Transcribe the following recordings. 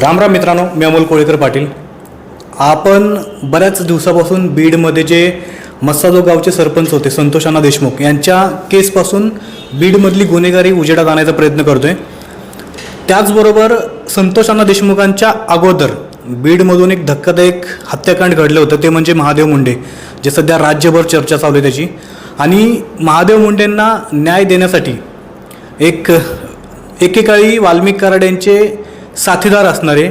राम राम मित्रांनो मी अमोल कोळेकर पाटील. आपण बऱ्याच दिवसापासून बीडमध्ये जे मस्साजो गावचे सरपंच होते संतोषाना देशमुख यांच्या केसपासून बीडमधली गुन्हेगारी उजेडात आणायचा प्रयत्न करतोय. त्याचबरोबर संतोषाना देशमुखांच्या अगोदर बीडमधून एक धक्कादायक हत्याकांड घडलं होतं ते म्हणजे महादेव मुंडे जे सध्या राज्यभर चर्चा चालू आहे त्याची. आणि महादेव मुंडेंना न्याय देण्यासाठी एक एकेकाळी वाल्मिक कराड यांचे साथीदार असणारे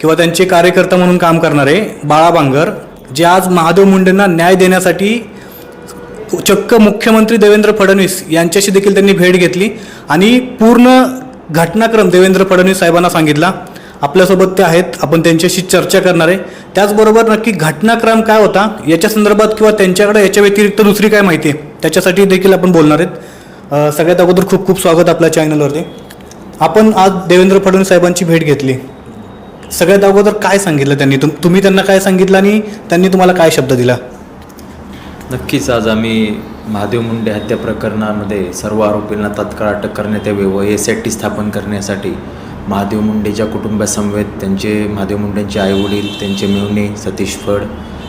किंवा त्यांचे कार्यकर्ता म्हणून काम करणारे बाळा बांगर जे आज महादेव मुंडेंना न्याय देण्यासाठी चक्क मुख्यमंत्री देवेंद्र फडणवीस यांच्याशी देखील त्यांनी भेट घेतली आणि पूर्ण घटनाक्रम देवेंद्र फडणवीस साहेबांना सांगितला. आपल्यासोबत ते आहेत आपण त्यांच्याशी चर्चा करणार आहे. त्याचबरोबर नक्की घटनाक्रम काय होता याच्या संदर्भात किंवा त्यांच्याकडे याच्या व्यतिरिक्त दुसरी काय माहिती आहे त्याच्यासाठी देखील आपण बोलणार आहेत. सगळ्यात अगोदर खूप खूप स्वागत आपल्या चॅनलवरती आपण आज देवेंद्र फडणवीस साहेबांची भेट घेतली. सगळ्यात अगोदर काय सांगितलं त्यांनी? तुम तुम्ही त्यांना काय सांगितलं आणि त्यांनी तुम्हाला काय शब्द दिला? नक्कीच आज आम्ही महादेव मुंडे हत्या प्रकरणामध्ये सर्व आरोपींना तात्काळ अटक करण्यात यावे व एस आय टी स्थापन करण्यासाठी महादेव मुंडेच्या कुटुंबासमवेत त्यांचे महादेव मुंडेंचे आईवडील त्यांचे मेहुणे सतीश फड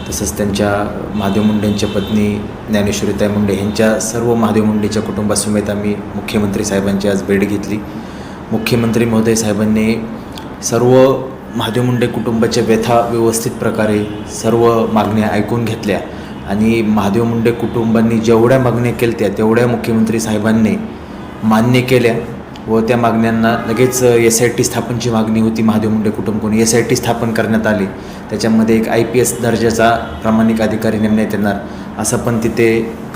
तसंच त्यांच्या महादेव मुंडेंच्या पत्नी ज्ञानेश्वरीताई मुंडे यांच्या सर्व महादेव मुंडेच्या कुटुंबासमेत आम्ही मुख्यमंत्री साहेबांची आज भेट घेतली. मुख्यमंत्री महोदय साहेबांनी सर्व महादेव मुंडे कुटुंबाच्या व्यथा व्यवस्थित प्रकारे सर्व मागण्या ऐकून घेतल्या. आणि महादेव मुंडे कुटुंबांनी जेवढ्या मागण्या केल्या त्या तेवढ्या मुख्यमंत्री साहेबांनी मान्य केल्या व त्या मागण्यांना लगेच एस आय टी स्थापनची मागणी होती. महादेव मुंडे कुटुंबकडून एस आय टी स्थापन करण्यात आली. त्याच्यामध्ये एक आय पी एस दर्जाचा प्रामाणिक अधिकारी नेमण्यात येणार. असं पण तिथे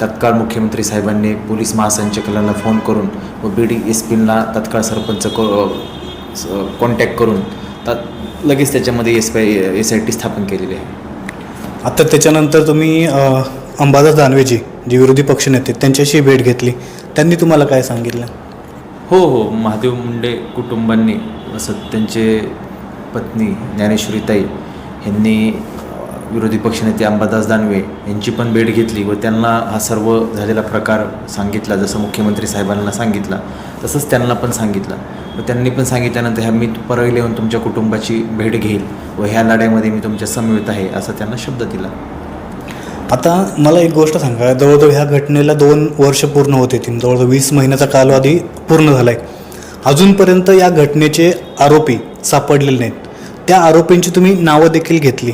तत्काळ मुख्यमंत्री साहेबांनी पोलीस महासंचालकांना फोन करून व बी डी एस पीला तत्काळ सरपंच कॉन्टॅक्ट करून तात लगेच त्याच्यामध्ये एस पाय एस आय टी स्थापन केलेली आहे. आता त्याच्यानंतर तुम्ही अंबादास दानवेजी जे विरोधी पक्षनेते त्यांच्याशी भेट घेतली. त्यांनी तुम्हाला काय सांगितलं? हो हो. महादेव मुंडे कुटुंबांनी असं त्यांचे पत्नी ज्ञानेश्वरीताई यांनी विरोधी पक्षनेते अंबादास दानवे यांची पण भेट घेतली व त्यांना हा सर्व झालेला प्रकार सांगितला जसं मुख्यमंत्री साहेबांना सांगितला तसंच त्यांना पण सांगितलं. व त्यांनी पण सांगितल्यानंतर ह्या मी परळीला येऊन तुमच्या कुटुंबाची भेट घेईल व ह्या लढ्यामध्ये मी तुमच्या समवेत आहे असा त्यांना शब्द दिला. आता मला एक गोष्ट सांगा जवळजवळ ह्या घटनेला दोन वर्ष पूर्ण होते तीन जवळजवळ वीस महिन्याचा कालावधी पूर्ण झाला आहे अजूनपर्यंत या घटनेचे आरोपी सापडलेले नाहीत. त्या आरोपींची तुम्ही नावं देखील घेतली.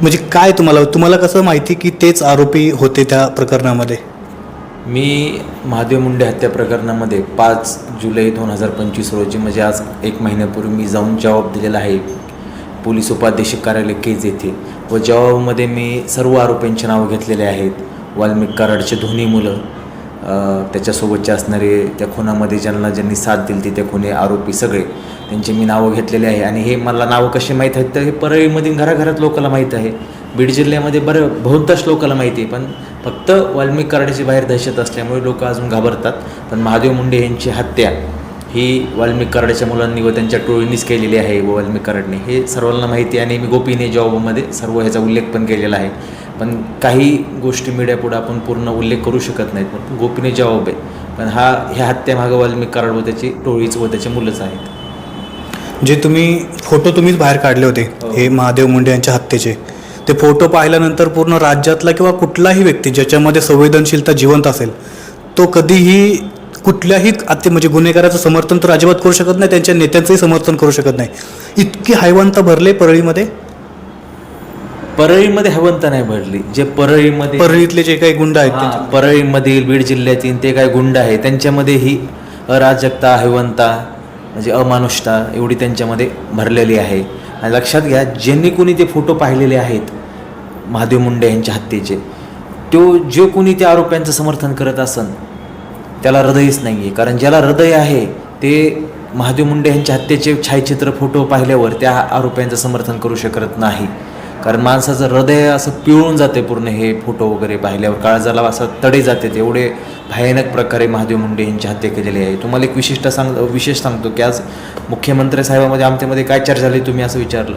म्हणजे काय तुम्हाला तुम्हाला कसं माहिती की तेच आरोपी होते त्या प्रकरणामध्ये? मी महादेव मुंडे हत्या प्रकरणामध्ये पाच जुलै दोन हजार पंचवीस रोजी म्हणजे आज एक महिन्यापूर्वी मी जाऊन जबाब दिलेला आहे पोलीस उपाधीक्षक कार्यालय केज येथे. व जबाबामध्ये मी सर्व आरोपींची नावं घेतलेले आहेत. वाल्मिक कराडचे दोन्ही मुलं त्याच्यासोबतचे असणारे त्या खुनामध्ये ज्यांना ज्यांनी साथ दिली ती त्या खुने आरोपी सगळे. त्यांचे मी नावं घेतलेले आहे आणि हे मला नावं कसे माहीत आहेत तर हे परळीमधील घराघरात लोकांना माहीत आहे. बीड जिल्ह्यामध्ये बरं बहुतांश लोकांना माहिती आहे पण फक्त वाल्मिक कराडाची बाहेर दहशत असल्यामुळे लोक अजून घाबरतात. पण महादेव मुंडे यांची हत्या ही वाल्मिक कराडाच्या मुलांनी व त्यांच्या टोळींनीच केलेली आहे व वाल्मिक कराडने. हे सर्वांना माहिती आहे आणि मी गोपीने जॉबमध्ये सर्व ह्याचा उल्लेख पण केलेला आहे. पण काही गोष्टी मीडियापुढे आपण पूर्ण उल्लेख करू शकत नाहीत. पण गोपीने जबाब आहे. पण हा ह्या हत्यामागं वाल्मिक कराड व त्याची टोळीच व त्याचे मुलंच आहेत. जे तुम्ही फोटो तुम्हीच बाहेर काढले होते. हो. हे महादेव मुंडे यांच्या हत्येचे. ते फोटो पाहिल्यानंतर पूर्ण राज्यातला किंवा कुठलाही व्यक्ती ज्याच्यामध्ये संवेदनशीलता जिवंत असेल तो कधीही कुठल्याही हत्ये म्हणजे गुन्हेगाराचं समर्थन तर अजिबात करू शकत नाही त्यांच्या नेत्यांचंही समर्थन करू शकत नाही. इतकी हैवंत भरले परळीमध्ये. परळीमध्ये हवंत नाही भरली. जे परळीमध्ये परळीतले जे काही गुंड आहेत परळीमधील बीड जिल्ह्यातील ते काय गुंड आहे त्यांच्यामध्ये ही अराजकता हैवंता म्हणजे अमानुषता एवढी त्यांच्यामध्ये भरलेली आहे. आणि लक्षात घ्या ज्यांनी कोणी ते फोटो पाहिलेले आहेत महादेव मुंडे यांच्या हत्येचे तो जे कोणी त्या आरोप्यांचं समर्थन करत असन त्याला हृदयच नाही आहे कारण ज्याला हृदय आहे ते महादेव मुंडे यांच्या हत्येचे छायाचित्र फोटो पाहिल्यावर त्या आरोप्यांचं समर्थन करू शकत नाही. कारण माणसाचं हृदय असं पिळून जाते पूर्ण हे फोटो वगैरे पाहिल्यावर. काळजाला असं तडे जाते एवढे भयानक प्रकारे महादेव मुंडे यांची हत्या केलेली आहे. तुम्हाला एक विशिष्ट सांग विशेष सांगतो की आज मुख्यमंत्री साहेबामध्ये आमच्यामध्ये काय चर्चा झाली तुम्ही असं विचारलं.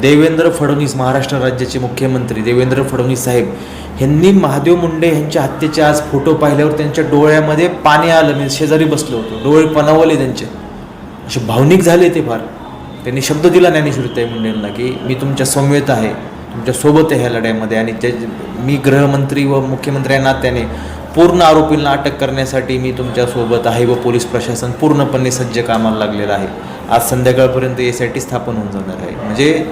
देवेंद्र फडणवीस महाराष्ट्र राज्याचे मुख्यमंत्री देवेंद्र फडणवीस साहेब ह्यांनी महादेव मुंडे यांच्या हत्येचे आज फोटो पाहिल्यावर त्यांच्या डोळ्यामध्ये पाणी आलं. मी शेजारी बसलो होतो. डोळे पणावले त्यांचे. असे भावनिक झाले ते फार. त्यांनी शब्द दिला ज्ञानेश्वरीताई मुंडेंना की मी तुमच्या समवेत आहे तुमच्यासोबत आहे ह्या लढ्यामध्ये आणि त्या मी गृहमंत्री व मुख्यमंत्री या नात्याने पूर्ण आरोपींना अटक करण्यासाठी मी तुमच्यासोबत आहे व पोलीस प्रशासन पूर्णपणे सज्ज कामाला लागलेलं आहे. आज संध्याकाळपर्यंत एस आय टी स्थापन होऊन जाणार आहे. म्हणजे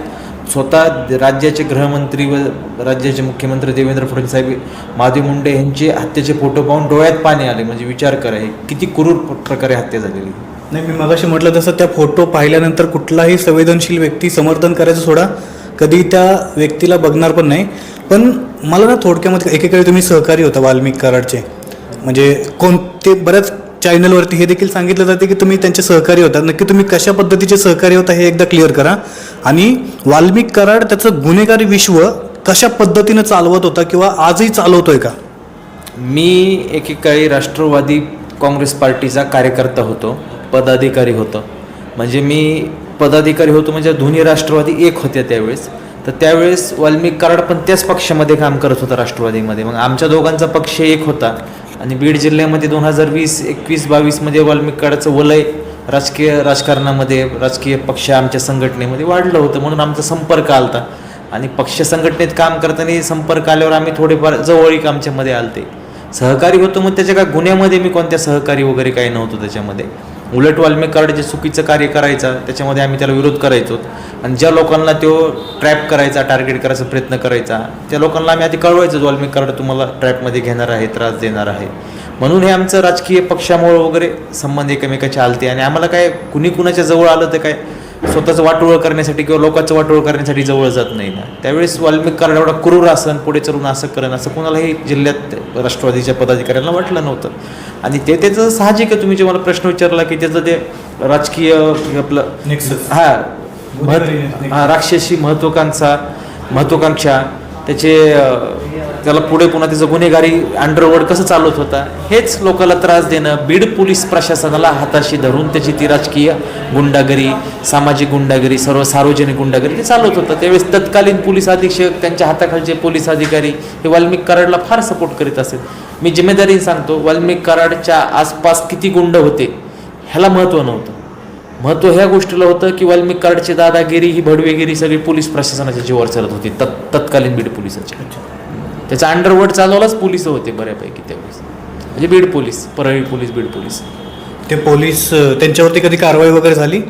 स्वतः राज्याचे गृहमंत्री व राज्याचे मुख्यमंत्री देवेंद्र फडणवीस साहेब माधव मुंडे यांचे हत्येचे फोटो पाहून डोळ्यात पाणी आले. म्हणजे विचार करा हे किती क्रूर प्रकारे हत्या झालेली नाही मी मगाशी म्हटलं तसं त्या फोटो पाहिल्यानंतर कुठलाही संवेदनशील व्यक्ती समर्थन करायचं सोडा. कधी त्या व्यक्तीला बघणार पण नाही. पण मला ना थोडक्यामध्ये एकेकाळी तुम्ही सहकारी होता वाल्मिक कराडचे. म्हणजे कोणते बऱ्याच चॅनलवरती हे देखील सांगितलं जाते की तुम्ही त्यांचे सहकारी होता. नक्की तुम्ही कशा पद्धतीचे सहकारी होता हे एकदा क्लिअर करा. आणि वाल्मिक कराड त्याचं गुन्हेगारी विश्व कशा पद्धतीनं चालवत होता किंवा आजही चालवतोय का? मी एकेकाळी राष्ट्रवादी काँग्रेस पार्टीचा कार्यकर्ता होतो. पदाधिकारी होतं. म्हणजे मी पदाधिकारी होतो म्हणजे दोन्ही राष्ट्रवादी एक होत्या त्यावेळेस. तर त्यावेळेस वाल्मिक कराड पण त्याच पक्षामध्ये काम करत होता राष्ट्रवादीमध्ये. मग आमच्या दोघांचा पक्ष एक होता. आणि बीड जिल्ह्यामध्ये दोन हजार वीस एकवीस बावीसमध्ये वाल्मिक कराडचं वलय राजकीय राजकारणामध्ये राजकीय पक्ष आमच्या संघटनेमध्ये वाढलं होतं म्हणून आमचा संपर्क आलता. आणि पक्ष संघटनेत काम करताना संपर्क आल्यावर आम्ही थोडेफार जवळीक आमच्यामध्ये आलते. सहकारी होतो मग त्याच्या काय गुन्ह्यामध्ये मी कोणत्या सहकारी वगैरे काही नव्हतो त्याच्यामध्ये. उलट वाल्मिक कार्ड जे चुकीचं कार्य करायचा त्याच्यामध्ये आम्ही त्याला विरोध करायचो. आणि ज्या लोकांना तो ट्रॅप करायचा टार्गेट करायचा प्रयत्न करायचा त्या लोकांना आम्ही आधी कळवायचो वाल्मिक कार्ड तुम्हाला ट्रॅपमध्ये घेणार आहे त्रास देणार आहे. म्हणून हे आमचं राजकीय पक्षामुळं वगैरे संबंध एकमेकाचे आलते आणि आम्हाला काय कुणी कुणाच्या जवळ आलं तर काय स्वतःचं वाटोळं करण्यासाठी किंवा लोकांचं वाटोळं करण्यासाठी जवळ जात नाही ना. त्यावेळेस वाल्मिक कार्ड एवढा क्रूर असन पुढे चलून असं करण असं कोणालाही जिल्ह्यात राष्ट्रवादीच्या पदाधिकाऱ्यांना वाटलं नव्हतं. आणि ते त्याचं साहजिक आहे. तुम्ही जे मला प्रश्न विचारला की त्याचं ते राजकीय आपलं. हा गुन्हेगारी महत्- हा राक्षसी महत्वाकांक्षा महत्वाकांक्षा त्याचे त्याला पुढे पुन्हा त्याचं गुन्हेगारी अंडरवर्ड कसं चालवत होता हेच लोकांना त्रास देणं बीड पोलीस प्रशासनाला हाताशी धरून त्याची ती राजकीय गुंडागिरी सामाजिक गुंडागिरी सर्व सार्वजनिक गुंडागिरी ते चालवत होतं. त्यावेळेस तत्कालीन पोलीस अधीक्षक त्यांच्या हाताखालचे पोलीस अधिकारी हे वाल्मिक कराडला फार सपोर्ट करीत असेल. मी जिम्मेदारीने सांगतो वाल्मिक कराडच्या आसपास किती गुंड होते ह्याला महत्त्व नव्हतं. महत्त्व ह्या गोष्टीला होतं की वाल्मिक कार्डची दादागिरी ही भडवेगिरी सगळी पोलीस प्रशासनाच्या जीवावर चालत होती तत् तत्कालीन बीड पोलिसाच्या. त्याचा अंडरवर्ड चालवलाच पोलीस होते बऱ्यापैकी त्यावेळेस. म्हणजे Beed police Parli police Beed police. ते पोलीस त्यांच्यावरती कधी कारवाई वगैरे झाली?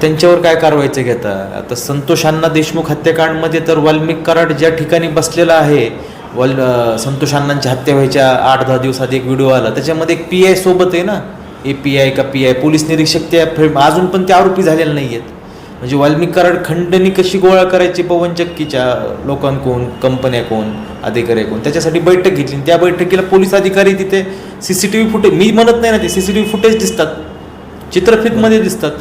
त्यांच्यावर काय कारवाईचं घेता? आता संतोष अण्णा देशमुख हत्याकांडमध्ये तर वाल्मिक कराड ज्या ठिकाणी बसलेला आहे वाल अं, संतोष अण्णांची हत्या व्हायच्या आठ दहा दिवसात एक व्हिडिओ आला. त्याच्यामध्ये एक पी आय सोबत आहे ना? ए पी आय का पी आय? पोलीस निरीक्षक त्या अजून पण ते आरोपी झालेले नाही आहेत म्हणजे वाल्मिक कराड खंडणी कशी गोळा करायची? पवनचक्कीच्या लोकांकडून कंपन्या कोण अधिकारी कोण त्याच्यासाठी बैठक घेतली. आणि त्या बैठकीला पोलीस अधिकारी तिथे C C T V footage मी म्हणत नाही ना ते C C T V footage दिसतात. चित्रफितमध्ये दिसतात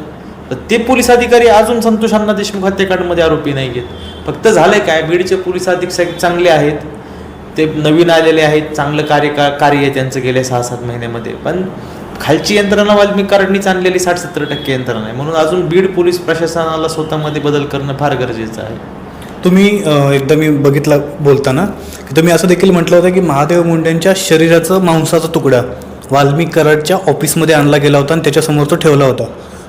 तर ते पोलीस अधिकारी अजून संतोष अण्णा देशमुख हत्याकांडमध्ये आरोपी नाही आहेत. फक्त झालंय काय? बीडचे पोलीस अधीक्षक चांगले आहेत. ते नवीन आलेले आहेत. चांगलं कार्य का कार्य आहे त्यांचं गेल्या सहा सात महिन्यामध्ये. पण खालची यंत्रणा वाल्मिक कराडनीच आणलेली साठ सत्तर टक्के यंत्रणा आहे. म्हणून अजून बीड पोलीस प्रशासनाला स्वतःमध्ये बदल करणं फार गरजेचं आहे. तुम्ही एकदा मी बघितलं बोलताना की तुम्ही असं देखील म्हटलं होतं की महादेव मुंडेंच्या शरीराचं मांसाचा तुकडा वाल्मिक कराडच्या ऑफिसमध्ये आणला गेला होता आणि त्याच्यासमोर तो ठेवला होता.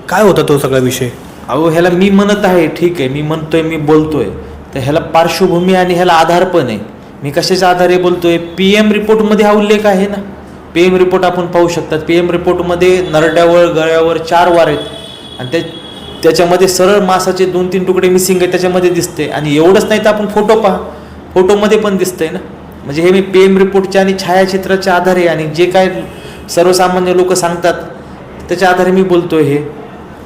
काय होता तो सगळा विषय? अहो ह्याला मी म्हणत आहे ठीक आहे. मी म्हणतोय मी बोलतोय. तर ह्याला पार्श्वभूमी आणि ह्याला आधार पण आहे. मी कशाच्या आधारे बोलतोय? पी एम रिपोर्टमध्ये हा उल्लेख आहे ना? पी एम रिपोर्ट आपण पाहू शकतात. पी एम रिपोर्टमध्ये नरड्यावर गळ्यावर चार वार आहेत. आणि त्या त्याच्यामध्ये सरळ मासाचे दोन तीन तुकडे मिसिंग आहे त्याच्यामध्ये दिसते. आणि एवढंच नाही तर आपण फोटो पहा. फोटोमध्ये पण दिसतंय ना? म्हणजे हे मी पी एम रिपोर्टच्या आणि छायाचित्राच्या आधारे आणि जे काय सर्वसामान्य लोक सांगतात त्याच्या आधारे मी बोलतोय हे.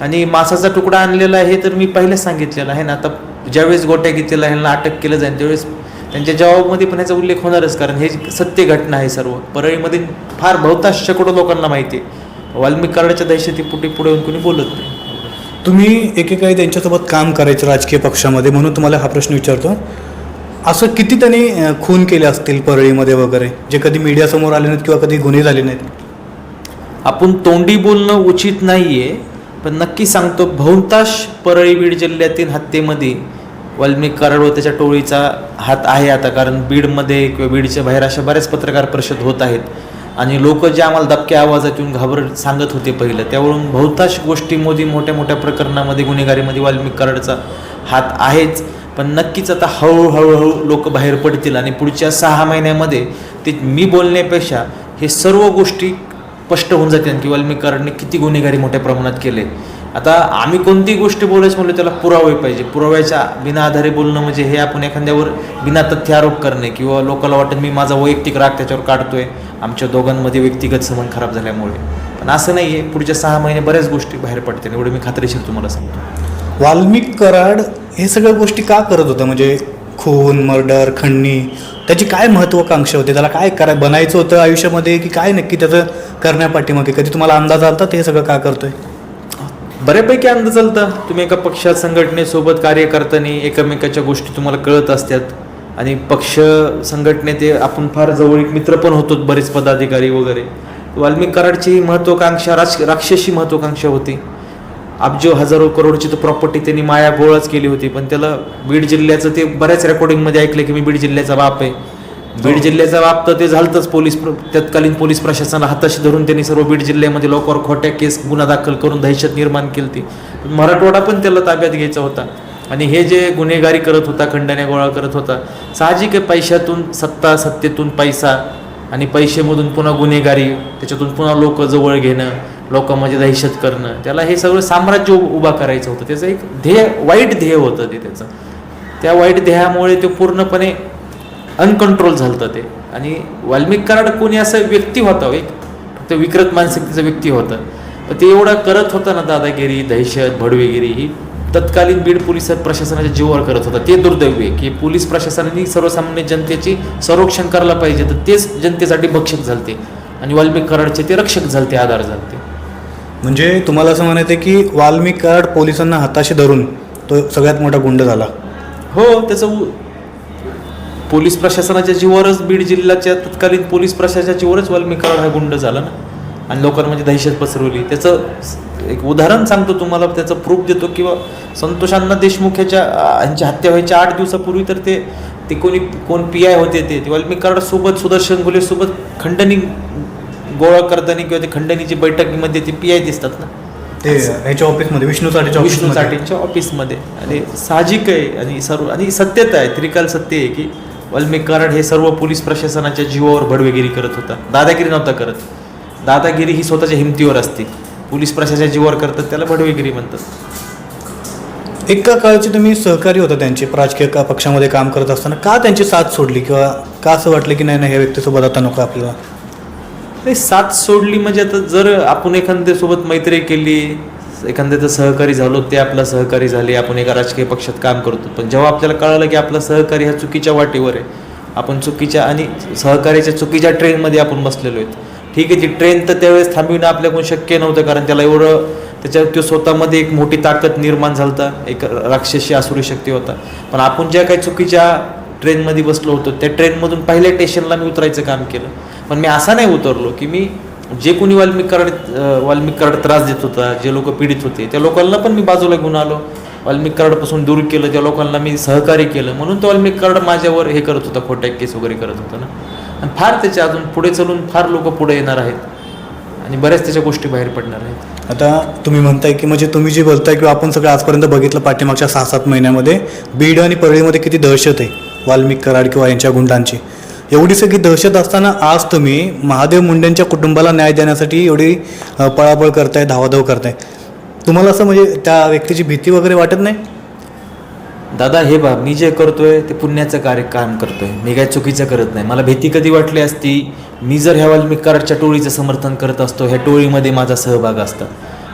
आणि मासाचा तुकडा आणलेला आहे तर मी पहिलेच सांगितलेलं आहे ना? आता ज्यावेळेस गोट्या घेतलेला ह्यांना अटक केलं जाईल त्यावेळेस त्यांच्या जबाबामध्ये पण ह्याचा उल्लेख होणारच कारण हे सत्य घटना आहे सर्व. परळीमध्ये फार बहुतांश शेकडो लोकांना माहिती आहे. वाल्मिक कराडाच्या दहशतीपुटी पुढे येऊन कोणी बोलत नाही. तुम्ही एकेकाळी त्यांच्यासोबत काम करायचं राजकीय पक्षामध्ये म्हणून तुम्हाला हा प्रश्न विचारतो. असं किती त्यांनी खून केले असतील परळीमध्ये वगैरे जे कधी मीडियासमोर आले नाहीत किंवा कधी गुन्हे झाले नाहीत? आपण तोंडी बोलणं उचित नाही आहे पण नक्की सांगतो बहुतांश परळी बीड जिल्ह्यातील हत्येमध्ये वाल्मिक कराड व त्याच्या टोळीचा हात आहे आता कारण बीडमध्ये किंवा बीडच्या बाहेर अशा बऱ्याच पत्रकार परिषद होत आहेत. आणि लोक जे आम्हाला दबक्या आवाजात येऊन घाबर सांगत होते पहिलं त्यावरून बहुतांश गोष्टी मोदी मोठ्या मोठ्या प्रकरणामध्ये गुन्हेगारीमध्ये वाल्मिक कराडचा हात आहेच. पण नक्कीच आता हळूहळू लोक बाहेर पडतील आणि पुढच्या सहा महिन्यामध्ये ते मी बोलण्यापेक्षा हे सर्व गोष्टी स्पष्ट होऊन जाते की वाल्मिक किती गुन्हेगारी मोठ्या प्रमाणात केले. आता आम्ही कोणतीही गोष्ट बोलायचं म्हणलं त्याला पुरावे पाहिजे. पुराव्याच्या बिना आधारे बोलणं म्हणजे हे आपण एखाद्यावर बिना तथ्य आरोप करणे किंवा लोकांना वाटत मी माझा वैयक्तिक राग त्याच्यावर काढतोय. आमच्या दोघांमध्ये व्यक्तिगत संबंध खराब झाल्यामुळे. पण असं नाही आहे पुढच्या सहा महिने बऱ्याच गोष्टी बाहेर पडतील. एवढं मी खात्रीशीर तुम्हाला सांगतो. वाल्मिक कराड हे सगळ्या गोष्टी का करत होतं? म्हणजे खून मर्डर खंडणी त्याची काय महत्वाकांक्षा होती? त्याला काय करा बनायचं होतं आयुष्यामध्ये की काय नक्की त्याचं करण्यापाठीमागे कधी तुम्हाला अंदाज आला ते हे सगळं का करतोय? बऱ्यापैकी अंदाज चालता तुम्ही एका पक्षात संघटनेसोबत कार्य करताना एकमेकाच्या गोष्टी तुम्हाला कळत असतात. आणि पक्ष संघटनेत ते आपण फार जवळीक मित्र पण होतो बरेच पदाधिकारी वगैरे. वाल्मिक कराडची महत्वाकांक्षा राज राक्षसी महत्वाकांक्षा होती. अब्जो हजारो करोडची तर प्रॉपर्टी त्यांनी माया गोळाच केली होती पण त्याला बीड जिल्ह्याचं ते बऱ्याच रेकॉर्डिंगमध्ये ऐकलं की मी बीड जिल्ह्याचा बाप आहे. बीड जिल्ह्याचा बाप तर ते झालंच पोलीस तत्कालीन पोलीस प्रशासनाला हाताशी धरून त्यांनी सर्व बीड जिल्ह्यामध्ये लोकांवर खोट्या केस गुन्हा दाखल करून दहशत निर्माण केली ती मराठवाडा पण त्याला ताब्यात घ्यायचा होता. आणि हे जे गुन्हेगारी करत होता खंडण्या गोळा करत होता साहजिक आहे पैशातून सत्ता सत्तेतून पैसा आणि पैसेमधून पुन्हा गुन्हेगारी त्याच्यातून पुन्हा लोक जवळ घेणं लोकांमध्ये दहशत करणं त्याला हे सगळं साम्राज्य उभा करायचं होतं. त्याचं एक ध्येय वाईट ध्येय होतं ते त्याचं. त्या वाईट ध्येयामुळे ते पूर्णपणे अनकंट्रोल झालं ते. आणि वाल्मिक कराड कोणी असं व्यक्ती होता हो, एक फक्त विकृत मानसिकतेचं व्यक्ती होतं. पण ते एवढं करत होता ना दादागिरी दहशत भडवेगिरी ही तत्कालीन बीड पोलीस प्रशासनाच्या जीवावर करत होता. ते दुर्दैवी की पोलीस प्रशासनाने सर्वसामान्य जनतेची संरक्षण करायला पाहिजे तर तेच जनतेसाठी भक्षक झालते. आणि वाल्मिक कराडचे ते रक्षक झालते आधार झालते. म्हणजे तुम्हाला असं म्हणायचं की वाल्मिक कराड पोलिसांना हाताशी धरून तो सगळ्यात मोठा गुंड झाला. हो त्याचं उ- पोलीस प्रशासनाच्या जीवरच बीड जिल्ह्याच्या तत्कालीन पोलीस प्रशासनाच्या जीवरच वाल्मिक कराड हा गुंड झाला ना. आणि लोकांमध्ये म्हणजे दहशत पसरवली. त्याचं एक उदाहरण सांगतो तुम्हाला त्याचं प्रूफ देतो किंवा संतोषांना देशमुख याच्या यांची हत्या व्हायच्या आठ दिवसापूर्वी तर ते ते कोणी कोण पी आय होते ते वाल्मिक कराड सोबत सुदर्शन गुले सोबत खंडणी गोळा करताना किंवा ते खंडणीची बैठकीमध्ये ते पी आय दिसतात ना. ते ह्याच्या ऑफिसमध्ये विष्णू साठेच्या विष्णू. साठेंच्या ऑफिसमध्ये. आणि साहजिक आहे आणि सर्व आणि सत्यता आहे त्रिकाल सत्य आहे की वाल्मिक कराड हे सर्व पोलीस प्रशासनाच्या जीवावर भडवेगिरी करत होता. दादागिरी नव्हता करत. दादागिरी ही स्वतःच्या हिमतीवर असते. पोलीस प्रशासनाच्या जीवावर करतात त्याला भडवेगिरी म्हणतात. एका काळचे तुम्ही सहकारी होता त्यांचे राजकीय का पक्षामध्ये काम करत असताना का त्यांची साथ सोडली? किंवा का असं वाटलं की नाही नाही ह्या व्यक्तीसोबत आता नको आपल्याला? नाही साथ सोडली म्हणजे आता जर आपण एखाद्यासोबत मैत्री केली एखाद्याचं सहकारी झालो ते आपला सहकारी झाले आपण एका राजकीय पक्षात काम करतो पण जेव्हा आपल्याला कळालं की आपला सहकारी हा चुकीच्या वाटेवर आहे आपण चुकीच्या आणि सहकार्याच्या चुकीच्या ट्रेनमध्ये आपण बसलेलो आहेत. ठीक आहे ती ट्रेन तर त्यावेळेस थांबविणं आपल्याकडून शक्य नव्हतं कारण त्याला एवढं त्याच्या तो स्वतःमध्ये एक मोठी ताकद निर्माण झालता एक राक्षसी आसुरी शक्ती होता. पण आपण ज्या काही चुकीच्या ट्रेनमध्ये बसलो होतो. त्या ट्रेनमधून पहिल्या स्टेशनला मी उतरायचं काम केलं. पण मी असा नाही उतरलो की मी जे कोणी वाल्मिक कराड वाल्मिक कराड त्रास देत होता जे लोक पीडित होते त्या लोकांना पण मी बाजूला घेऊन आलो. वाल्मिक कराडपासून दूर केलं त्या लोकांना मी सहकार्य केलं. म्हणून तो वाल्मिक कराड माझ्यावर हे करत होता खोट्या केस वगैरे करत होता ना. आणि फार त्याच्या अजून पुढे चलून फार लोक पुढे येणार आहेत. आणि बऱ्याच त्याच्या गोष्टी बाहेर पडणार आहेत. आता तुम्ही म्हणताय की म्हणजे तुम्ही जे बोलताय की आपण सगळं आजपर्यंत बघितलं पाठीमागच्या सहा सात महिन्यामध्ये बीड आणि परळीमध्ये किती दहशत आहे. वाल्मिक कराड किंवा यांच्या गुंडांची. एवढी सगळी दहशत असताना आज तुम्ही महादेव मुंडेंच्या कुटुंबाला न्याय देण्यासाठी एवढी पळापळ करताय धावाधाव करताय. तुम्हाला असं म्हणजे त्या व्यक्तीची भीती वगैरे वाटत नाही? दादा हे बा मी जे करतोय ते पुण्याचं कार्य काम करतोय. मी काय चुकीचं करत नाही. मला भीती कधी वाटली असती? मी जर ह्या वाल्मिक कराडच्या टोळीचं समर्थन करत असतो ह्या टोळीमध्ये माझा सहभाग असता.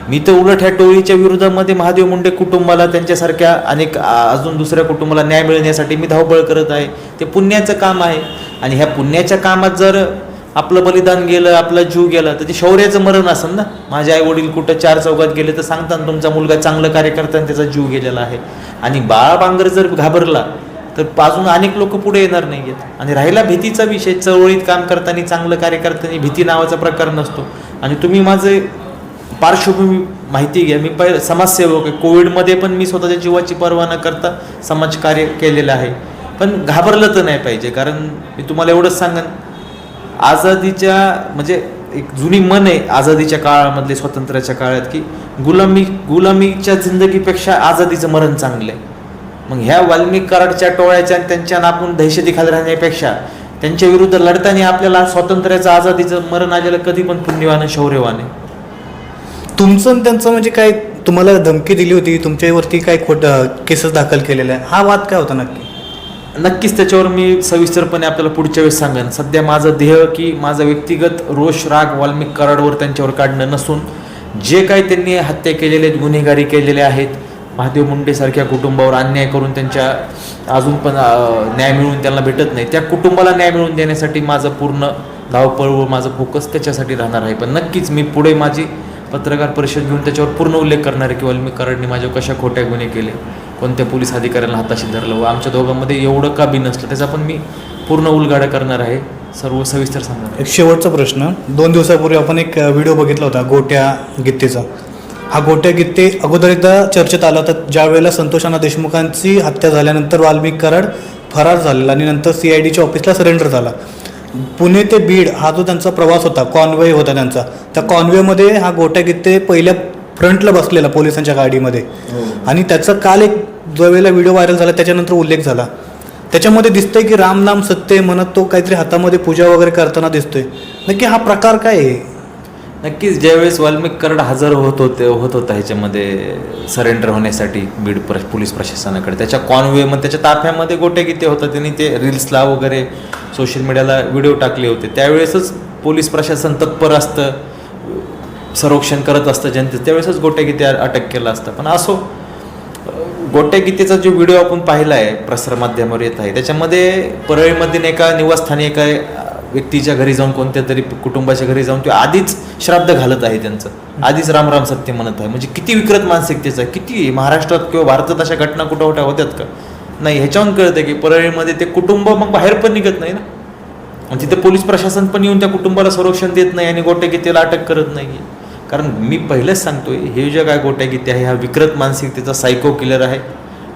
मी तर उलट ह्या टोळीच्या विरोधामध्ये महादेव मुंडे कुटुंबाला त्यांच्यासारख्या अनेक अजून दुसऱ्या कुटुंबाला न्याय मिळण्यासाठी मी धावपळ करत आहे. ते पुण्याचं काम आहे. आणि ह्या पुण्याच्या कामात जर आपलं बलिदान गेलं आपला जीव गेला तर ते शौर्याचं मरण असेल ना? माझे आई वडील कुठं चार चौकात गेले तर सांगतात तुमचा मुलगा चांगलं कार्य करताना त्याचा जीव गेलेला आहे. आणि बाळा बांगर जर घाबरला तर अजून अनेक लोक पुढे येणार नाही आहेत. आणि राहिला भीतीचा विषय चळवळीत काम करताना चांगलं कार्य करताना भीती नावाचा प्रकार नसतो. आणि तुम्ही माझे पार्श्वभूमी माहिती घ्या. मी पहिले समाजसेवक आहे. कोविडमध्ये पण मी स्वतःच्या जीवाची पर्वा न करता समाजकार्य केलेलं आहे. पण घाबरलं तर नाही पाहिजे. कारण मी तुम्हाला एवढंच सांगन आझादीच्या म्हणजे एक जुनी मन आहे आझादीच्या काळामधले स्वातंत्र्याच्या काळात की गुलामी गुलामीच्या जिंदगीपेक्षा आझादीचं मरण चांगलं आहे. मग ह्या वाल्मिक कराडच्या टोळ्याच्या आणि त्यांच्या आपण दहशतीखाली राहण्यापेक्षा त्यांच्या विरुद्ध लढताना आपल्याला स्वातंत्र्याचं आझादीचं मरण आलेलं कधी पण पुण्यवान शौर्यवाने शौर्यवान आहे. तुमचं आणि त्यांचं म्हणजे काय तुम्हाला धमकी दिली होती तुमच्यावरती काय खोटं केसेस दाखल केलेल्या आहे हा वाद काय होता नक्की? नक्कीच त्याच्यावर मी सविस्तरपणे आपल्याला पुढच्या वेळेस सांगेन. सध्या माझं ध्येय की माझा व्यक्तिगत रोष राग वाल्मिक कराडवर त्यांच्यावर काढणं नसून जे काही त्यांनी हत्या केलेले आहेत गुन्हेगारी केलेले आहेत महादेव मुंडेसारख्या कुटुंबावर अन्याय करून त्यांच्या अजून पण न्याय मिळवून त्यांना भेटत नाही. त्या कुटुंबाला न्याय मिळवून देण्यासाठी माझं पूर्ण धावपळ व माझं फोकस त्याच्यासाठी राहणार आहे. पण नक्कीच मी पुढे माझी पत्रकार परिषद घेऊन त्याच्यावर पूर्ण उल्लेख करणार आहे की वाल्मिक कराडने माझ्या कशा खोट्या गुन्हे केले? कोणत्या पोलीस अधिकाऱ्यांना हाताशी धरलं? व आमच्या दोघांमध्ये एवढं का बी नसलं त्याचा पण मी पूर्ण उलगाडा करणार आहे. सर्व सविस्तर सांगणार एक शेवटचा प्रश्न. दोन दिवसापूर्वी आपण एक व्हिडिओ बघितला होता गोट्या गित्तेचा. हा गोट्या गित्ते अगोदर एकदा चर्चेत आला होता ज्या वेळेला संतोषाना देशमुखांची हत्या झाल्यानंतर वाल्मिक कराड फरार झालेला आणि नंतर सी आय डीच्या ऑफिसला सरेंडर झाला. पुणे ते बीड हा जो त्यांचा प्रवास होता कॉन्वे होता त्यांचा. त्या कॉन्वेमध्ये हा गोट्या गित्ते पहिल्या फ्रंटला बसलेला पोलिसांच्या गाडीमध्ये. आणि त्याचा काल एक जो वेळेला व्हिडिओ व्हायरल झाला त्याच्यानंतर उल्लेख झाला. त्याच्यामध्ये दिसतंय की राम नाम सत्य म्हणत तो काहीतरी हातामध्ये पूजा वगैरे करताना दिसतोय. नक्की हा प्रकार काय आहे? नक्कीच ज्यावेळेस वाल्मिक कराड हजर होत होते होत होता ह्याच्यामध्ये सरेंडर होण्यासाठी बीड प्र पोलीस प्रशासनाकडे. त्याच्या कॉन्वेमध्ये त्याच्या ताफ्यामध्ये गोटे किती होतं. त्यांनी ते रील्सला वगैरे सोशल मीडियाला व्हिडिओ टाकले होते. त्यावेळेसच पोलीस प्रशासन तत्पर असतं संरक्षण करत असतं जनतेचं. त्यावेळेसच गोट्या अटक केलं असतं. पण असो गोट्या गीतेचा जो व्हिडिओ आपण पाहिला आहे प्रसारमाध्यमावर येत आहे त्याच्यामध्ये परळीमधील एका निवासस्थानी एका व्यक्तीच्या घरी जाऊन कोणत्या तरी कुटुंबाच्या घरी जाऊन तो आधीच श्राद्ध घालत आहे त्यांचं. आधीच राम राम सत्य म्हणत आहे. म्हणजे किती विकृत मानसिकतेचं आहे. किती महाराष्ट्रात किंवा भारतात अशा घटना कुठं कुठं होत्यात का? नाही ह्याच्यावरून कळतं की परळीमध्ये ते कुटुंब मग बाहेर पण निघत नाही ना. आणि तिथे पोलीस प्रशासन पण येऊन त्या कुटुंबाला संरक्षण देत नाही आणि गोट्या गीतेला अटक करत नाही. कारण मी पहिलेच सांगतोय हे जे काय गोट्या गीते आहे हा विकृत मानसिकतेचा सायको किलर आहे.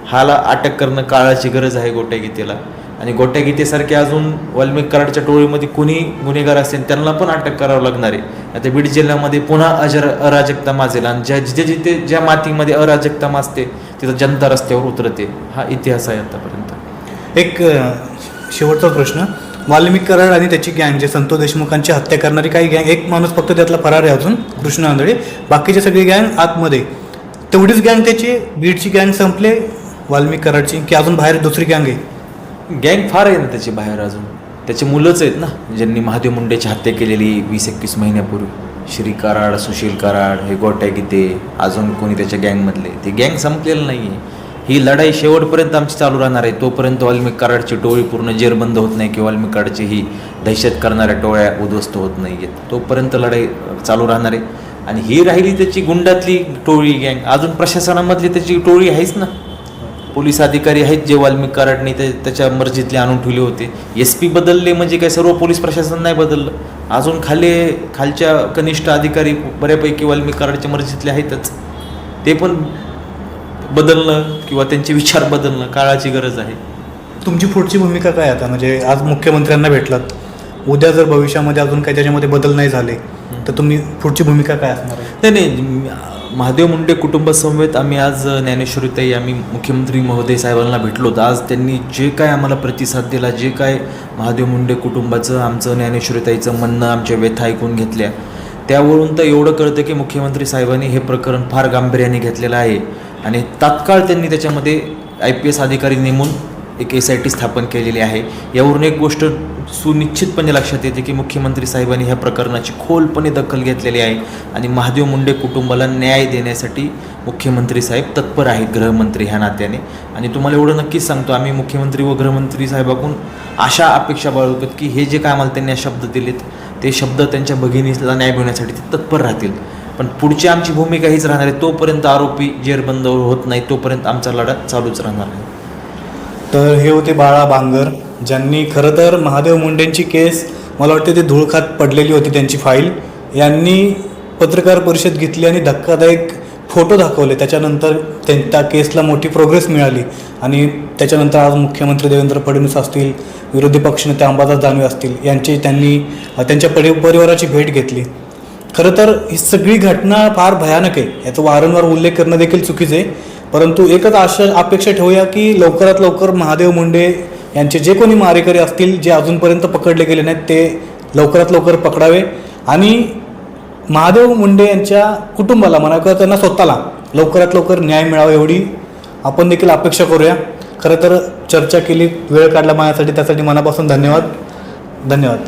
हाला अटक करणं काळाची गरज आहे गोट्या गीतेला आणि गोट्या गीतेसारखे अजून वाल्मिक कराडच्या टोळीमध्ये कुणी गुन्हेगार असेल त्यांना पण अटक करावं लागणार आहे. आता बीड जिल्ह्यामध्ये पुन्हा अजर अराजकता माजेल आणि ज्या जिथे जिथे ज्या मातीमध्ये अराजकता माजते तिथं जनता रस्त्यावर उतरते. हा इतिहास आहे आतापर्यंत. एक शेवटचा प्रश्न. वाल्मिक कराड आणि त्याची गँग जे संतोष देशमुखांची हत्या करणारी काही गँग एक माणूस फक्त त्यातला फरार आहे अजून कृष्ण आंधळे. बाकीचे सगळी गँग आतमध्ये. तेवढीच गँग त्याची बीडची गँग संपले वाल्मिक कराडची की अजून बाहेर दुसरी गँग आहे. गँग फार आहे ना त्याची बाहेर अजून. त्याचे मुलंच आहेत ना. ज्यांनी महादेव मुंडेची हत्या केलेली वीस एकवीस महिन्यापूर्वी. श्री कराड सुशील कराड हे गोट्या गीते अजून कोणी त्याच्या गँगमधले. ते गँग संपलेलं नाही आहे ही लढाई शेवटपर्यंत आमची चालू राहणार आहे. तोपर्यंत वाल्मिक कराडची टोळी पूर्ण जेरबंद होत नाही किंवा वाल्मिक कराडची ही दहशत करणाऱ्या टोळ्या उद्ध्वस्त होत नाही आहेत तोपर्यंत लढाई चालू राहणार आहे. आणि ही राहिली त्याची गुंडातली टोळी गँग. अजून प्रशासनामधली त्याची टोळी आहेच ना. पोलीस अधिकारी आहेत जे वाल्मिक कराडने ते त्याच्या मर्जीतले आणून ठेवले होते. एस पी बदलले म्हणजे काय? सर्व पोलीस प्रशासन नाही बदललं. अजून खाली खालच्या कनिष्ठ अधिकारी बऱ्यापैकी वाल्मिक कराडच्या मर्जीतले आहेतच. ते पण बदलणं किंवा त्यांचे विचार बदलणं काळाची गरज आहे. तुमची पुढची भूमिका काय आता? म्हणजे आज मुख्यमंत्र्यांना भेटलात. उद्या जर भविष्यामध्ये अजून काही त्याच्यामध्ये बदल नाही झाले तर तुम्ही पुढची भूमिका काय असणार आहे? नाही नाही महादेव मुंडे कुटुंबासमवेत आम्ही आज ज्ञानेश्वरीताई आम्ही मुख्यमंत्री महोदय साहेबांना भेटलो होतो. आज त्यांनी जे काय आम्हाला प्रतिसाद दिला जे काय महादेव मुंडे कुटुंबाचं आमचं ज्ञानेश्वरीताईचं म्हणणं आमच्या व्यथा ऐकून घेतल्या त्यावरून तर एवढं कळतं की मुख्यमंत्री साहेबांनी हे प्रकरण फार गांभीर्याने घेतलेलं आहे. आणि तात्काळ त्यांनी त्याच्यामध्ये आय पी एस अधिकारी नेमून एक एस आय टी स्थापन केलेली आहे. यावरून एक गोष्ट सुनिश्चितपणे लक्षात येते की मुख्यमंत्री साहेबांनी ह्या प्रकरणाची खोलपणे दखल घेतलेली आहे आणि महादेव मुंडे कुटुंबाला न्याय देण्यासाठी मुख्यमंत्री साहेब तत्पर आहेत गृहमंत्री ह्या नात्याने. आणि तुम्हाला एवढं नक्कीच सांगतो आम्ही मुख्यमंत्री व गृहमंत्री साहेबाकडून अशा अपेक्षा बाळगतो की हे जे काय आम्हाला त्यांनी शब्द दिलेत ते शब्द त्यांच्या भगिनीला न्याय मिळण्यासाठी ते तत्पर राहतील. पण पुढची आमची भूमिका हीच राहणार आहे तोपर्यंत आरोपी जेरबंद होत नाही तोपर्यंत आमचा लढा चालूच राहणार आहे. तर हे होते बाळा बांगर ज्यांनी खरं तर महादेव मुंडेंची केस मला वाटते ते धूळखात पडलेली होती त्यांची फाईल यांनी पत्रकार परिषद घेतली आणि धक्कादायक फोटो दाखवले. त्याच्यानंतर त्यां त्या केसला मोठी प्रोग्रेस मिळाली आणि त्याच्यानंतर आज मुख्यमंत्री देवेंद्र फडणवीस असतील विरोधी पक्षनेते अंबादास दानवे असतील यांची त्यांनी त्यांच्या परि परिवाराची भेट घेतली. खरं तर ही सगळी घटना फार भयानक आहे. याचा वारंवार उल्लेख करणं देखील चुकीचं आहे. परंतु एकच आशा अपेक्षा ठेवूया की लवकरात लवकर महादेव मुंडे यांचे जे कोणी मारेकरी असतील जे अजूनपर्यंत पकडले गेले नाहीत ते लवकरात लवकर पकडावे. आणि महादेव मुंडे यांच्या कुटुंबाला म्हणा किंवा त्यांना स्वतःला लवकरात लवकर न्याय मिळावा एवढी आपण देखील अपेक्षा करूया. खरं तर चर्चा केली वेळ काढला माझ्यासाठी त्यासाठी मनापासून धन्यवाद. धन्यवाद.